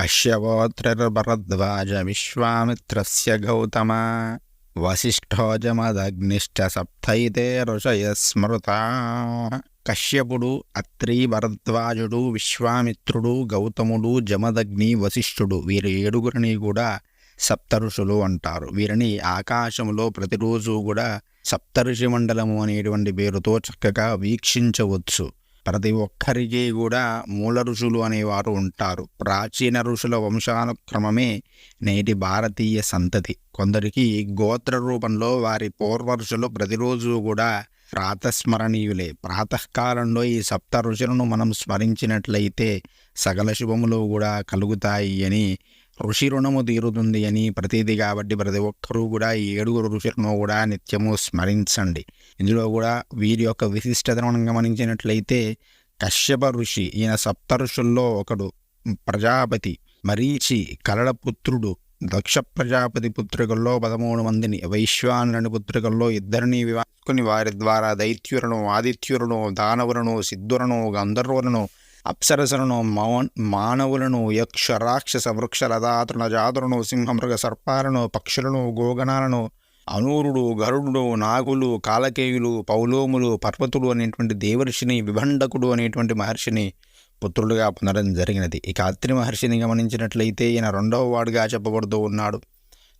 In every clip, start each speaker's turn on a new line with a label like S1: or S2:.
S1: కశ్యపోత్రర్భరద్వాజ విశ్వామిత్రస్య గౌతమ వశిష్ఠోజమదగ్నిష్ట సప్తైతే ఋషయ స్మృత కశ్యపుడు అత్రి భరద్వాజుడు విశ్వామిత్రుడు గౌతముడు జమదగ్ని వశిష్ఠుడు వీరి ఏడుగురిని కూడా సప్త ఋషులు అంటారు। వీరిని ఆకాశంలో ప్రతిరోజు కూడా సప్తఋషి మండలము అనేటువంటి పేరుతో చక్కగా వీక్షించవచ్చు. ప్రతి ఒక్కరికి కూడా మూల ఋషులు అనేవారు ఉంటారు. ప్రాచీన ఋషుల వంశానుక్రమమే నేటి భారతీయ సంతతి. కొందరికి గోత్ర రూపంలో వారి పూర్వ ఋషులు ప్రతిరోజు కూడా ప్రాతస్మరణీయులే. ప్రాతకాలంలో ఈ సప్త ఋషులను మనం స్మరించినట్లయితే సకల శుభములు కూడా కలుగుతాయి అని ఋషి రుణము తీరుతుంది అని ప్రతీది కాబట్టి ప్రతి ఒక్కరూ కూడా ఈ ఏడుగురు ఋషులను కూడా నిత్యము స్మరించండి. ఇందులో కూడా వీరి యొక్క విశిష్టతను మనం గమనించినట్లయితే కశ్యప ఋషి ఈయన సప్త ఋషుల్లో ఒకడు ప్రజాపతి మరీచి కలడ పుత్రుడు దక్ష ప్రజాపతి పుత్రికల్లో పదమూడు మందిని వైశ్వానుని పుత్రికల్లో ఇద్దరిని వివాహకుని వారి ద్వారా దైత్యులను ఆదిత్యులను దానవులను సిద్ధులను గంధర్వులను అప్సరసలను మౌన్ మానవులను యక్ష రాక్షస వృక్ష లదాతృణ జాతులను సింహమృగ సర్పాలను పక్షులను గోగణాలను అనూరుడు గరుడు నాగులు కాలకేయులు పౌలోములు పర్వతుడు అనేటువంటి దేవర్షిని విభండకుడు అనేటువంటి మహర్షిని పుత్రులుగా పొందడం జరిగినది. ఇక అత్రి మహర్షిని గమనించినట్లయితే ఈయన రెండవ వాడుగా చెప్పబడుతూ ఉన్నాడు.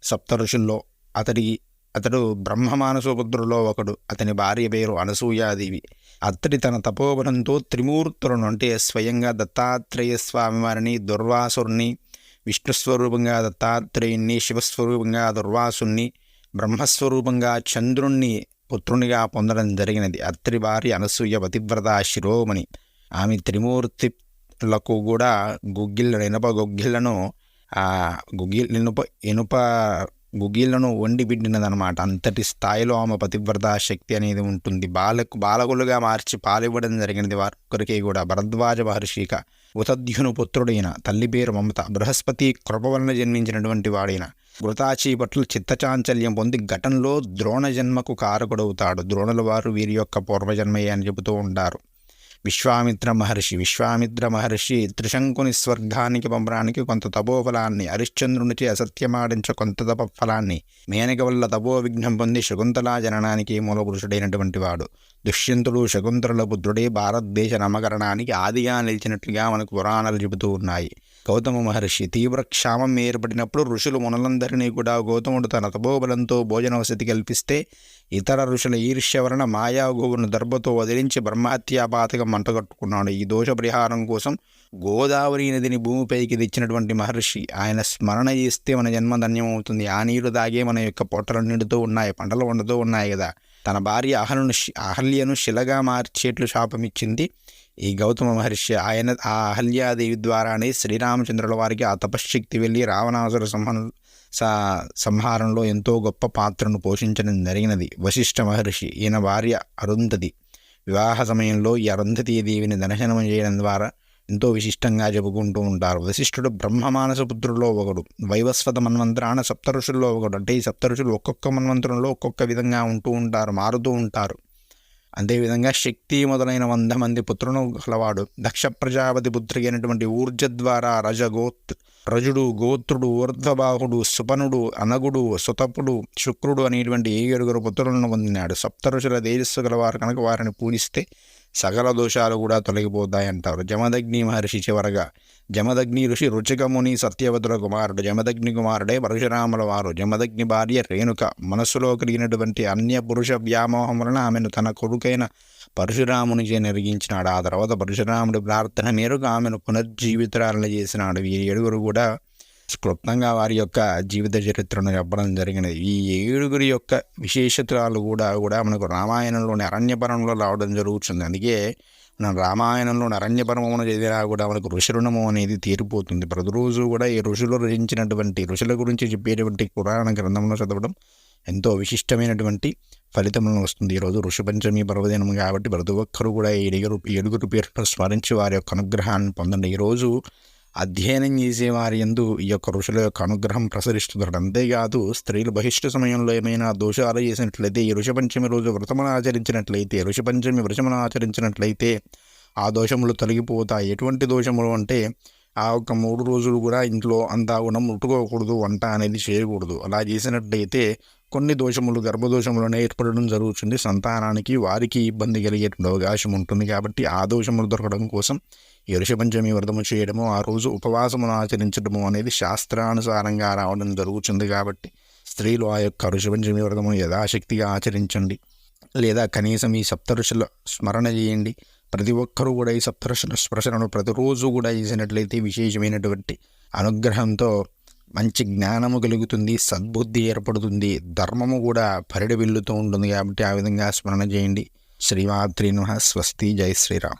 S1: సప్త ఋషుల్లో అతడి అతడు బ్రహ్మమానసపుత్రులో ఒకడు. అతని భార్య పేరు అనసూయాదేవి. అతడి తన తపోబలంతో త్రిమూర్తులను అంటే స్వయంగా దత్తాత్రేయ స్వామివారిని దుర్వాసుర్ని విష్ణుస్వరూపంగా దత్తాత్రేయుణ్ణి శివస్వరూపంగా దుర్వాసుణ్ణి బ్రహ్మస్వరూపంగా చంద్రుణ్ణి పుత్రునిగా పొందడం జరిగినది. అత్రి భార్య అనసూయ పతివ్రత శిరోమణి. ఆమె త్రిమూర్తిలకు కూడా గుగ్గిళ్ళ ఇనుప గుగ్గిళ్ళను ఆ గుగ్గిల్ ఇనుప ఇనుప గుగీలను వండి బిడ్డినదనమాట అంతటి స్థాయిలో ఆమె పతివ్రత శక్తి అనేది ఉంటుంది. బాలకు బాలకులుగా మార్చి పాలివ్వడం జరిగినది వారికొరికే కూడా. భరద్వాజ మహర్షిక ఉతద్యును పుత్రుడైన తల్లి పేరు మమత. బృహస్పతి కృప వలన జన్మించినటువంటి వాడైన ఘృతాచి పట్ల చిత్తచాంచల్యం పొంది ఘటనలో ద్రోణ జన్మకు కారకుడవుతాడు. ద్రోణుల వారు వీరి యొక్క పూర్వజన్మయ్య అని చెబుతూ ఉంటారు. విశ్వామిత్ర మహర్షి. విశ్వామిత్ర మహర్షి త్రిశంకుని స్వర్గానికి పంపడానికి కొంత తపోఫలాన్ని హరిశ్చంద్రునిచే అసత్యమాడించ కొంత తప ఫలాన్ని మేనక వల్ల తపో విఘ్నం పొంది శకుంతలా జననానికి మూలపురుషుడైనటువంటి వాడు. దుష్యంతుడు శకుంతల పుత్రుడే భారతదేశ నమకరణానికి ఆదిగా నిలిచినట్లుగా మనకు పురాణాలు చెబుతూ ఉన్నాయి. గౌతమ మహర్షి తీవ్ర క్షామం ఏర్పడినప్పుడు ఋషులు మునులందరినీ కూడా గౌతముడు తన తపోబలంతో భోజన వసతి కల్పిస్తే ఇతర ఋషుల ఈర్ష్య వలన మాయాగోవును దర్భతో వదిలించి బ్రహ్మహత్యాపాతకం మంటగట్టుకున్నాడు. ఈ దోష పరిహారం కోసం గోదావరి నదిని భూమిపైకి తెచ్చినటువంటి మహర్షి ఆయన స్మరణ చేస్తే మన జన్మ ధన్యమవుతుంది. ఆ నీరు దాగే మన యొక్క పొట్టలు నిండుతూ ఉన్నాయి పంటలు వండుతూ ఉన్నాయి కదా. తన భార్య అహలను అహల్యను శిలగా మార్చేట్లు శాపమిచ్చింది. ఈ గౌతమ మహర్షి ఆయన ఆ అహల్యాదేవి ద్వారానే శ్రీరామచంద్రుల వారికి ఆ తపశ్శక్తి వెళ్ళి రావణాసుర సంహ సంహారంలో ఎంతో గొప్ప పాత్రను పోషించడం జరిగినది. వశిష్ఠ మహర్షి ఈయన భార్య అరుంధతి. వివాహ సమయంలో ఈ అరుంధతీ దేవిని దర్శనం చేయడం ద్వారా ఎంతో విశిష్టంగా చెప్పుకుంటూ ఉంటారు. వశిష్ఠుడు బ్రహ్మమానస పుత్రుల్లో ఒకడు వైవస్వత మన్వంతరాన సప్త ఋషుల్లో ఒకడు అంటే ఈ సప్త ఋషులు ఒక్కొక్క మన్వంతరంలో ఒక్కొక్క విధంగా ఉంటూ ఉంటారు మారుతూ ఉంటారు. అదేవిధంగా శక్తి మొదలైన వంద మంది పుత్రులను గలవాడు దక్ష ప్రజాపతి పుత్రి అయినటువంటి ఊర్జ ద్వారా రజగోత్ రజుడు గోత్రుడు ఊర్ధ్వబాహుడు సుపనుడు అనగుడు సుతపుడు శుక్రుడు అనేటువంటి ఏడుగురు పుత్రులను పొందినాడు. సప్త ఋషుల తేజస్సు గలవారు కనుక వారిని పూజిస్తే సకల దోషాలు కూడా తొలగిపోతాయంటారు జమదగ్ని మహర్షి చివరగా జమదగ్ని ఋషి రుచికముని సత్యవతుల కుమారుడు జమదగ్ని కుమారుడే పరశురాముల వారు. జమదగ్ని భార్య రేణుక మనస్సులో కలిగినటువంటి అన్య పురుష వ్యామోహం వలన ఆమెను తన కొడుకైన పరశురామునిచే నెరిగించినాడు. ఆ తర్వాత పరశురాముడి ప్రార్థన మేరకు ఆమెను పునర్జీవితురాలను చేసినాడు. ఈ ఏడుగురు కూడా క్లుప్తంగా వారి యొక్క జీవిత చరిత్రను చెప్పడం జరిగినది. ఈ ఏడుగురి యొక్క విశేషతలు కూడా కూడా మనకు రామాయణంలోని అరణ్యపరంలో రావడం జరుగుతుంది. అందుకే మన రామాయణంలోని అరణ్యపరమమును చదివినా కూడా మనకు ఋషిరుణము అనేది తీరిపోతుంది. ప్రతిరోజు కూడా ఈ ఋషులు రచించినటువంటి ఋషుల గురించి చెప్పేటువంటి పురాణ గ్రంథంలో చదవడం ఎంతో విశిష్టమైనటువంటి ఫలితములను వస్తుంది ఈరోజు ఋషిపంచమి పర్వదినం కాబట్టి ప్రతి ఒక్కరూ కూడా ఏడుగురు ఏడుగురు పేరును స్మరించి వారి యొక్క అనుగ్రహాన్ని పొందండి. ఈరోజు అధ్యయనం చేసేవారి ఎందు ఈ యొక్క ఋషుల యొక్క అనుగ్రహం ప్రసరిస్తున్నాడు అంతేకాదు స్త్రీలు బహిష్ట సమయంలో ఏమైనా దోషాలు చేసినట్లయితే ఈ ఋషపంచమి రోజు వ్రతమును ఆచరించినట్లయితే ఋషపంచమి వ్రతమును ఆచరించినట్లయితే ఆ దోషములు తొలగిపోతాయి. ఎటువంటి దోషములు అంటే ఆ ఒక్క మూడు రోజులు కూడా ఇంట్లో అంతా కూడా ముట్టుకోకూడదు వంట అనేది చేయకూడదు. అలా చేసినట్లయితే కొన్ని దోషములు గర్భదోషములు ఏర్పడడం జరుగుతుంది. సంతానానికి వారికి ఇబ్బంది కలిగేటువంటి అవకాశం ఉంటుంది. కాబట్టి ఆ దోషములు దొరకడం కోసం ఈ ఋషపంచమి వ్రతము చేయడము ఆ రోజు ఉపవాసమును ఆచరించడము అనేది శాస్త్రానుసారంగా రావడం జరుగుతుంది కాబట్టి స్త్రీలు ఆ యొక్క ఋషపంచమి వ్రతము యథాశక్తిగా ఆచరించండి. లేదా కనీసం ఈ సప్తఋషుల స్మరణ చేయండి. ప్రతి ఒక్కరూ కూడా ఈ సప్తఋషుల స్పర్శనను ప్రతిరోజు కూడా చేసినట్లయితే విశేషమైనటువంటి అనుగ్రహంతో మంచి జ్ఞానము కలుగుతుంది సద్బుద్ధి ఏర్పడుతుంది ధర్మము కూడా పరిడి వెళ్ళుతూ ఉంటుంది కాబట్టి ఆ విధంగా స్మరణ చేయండి. శ్రీమాత్రి నమ స్వస్తి జై శ్రీరామ్.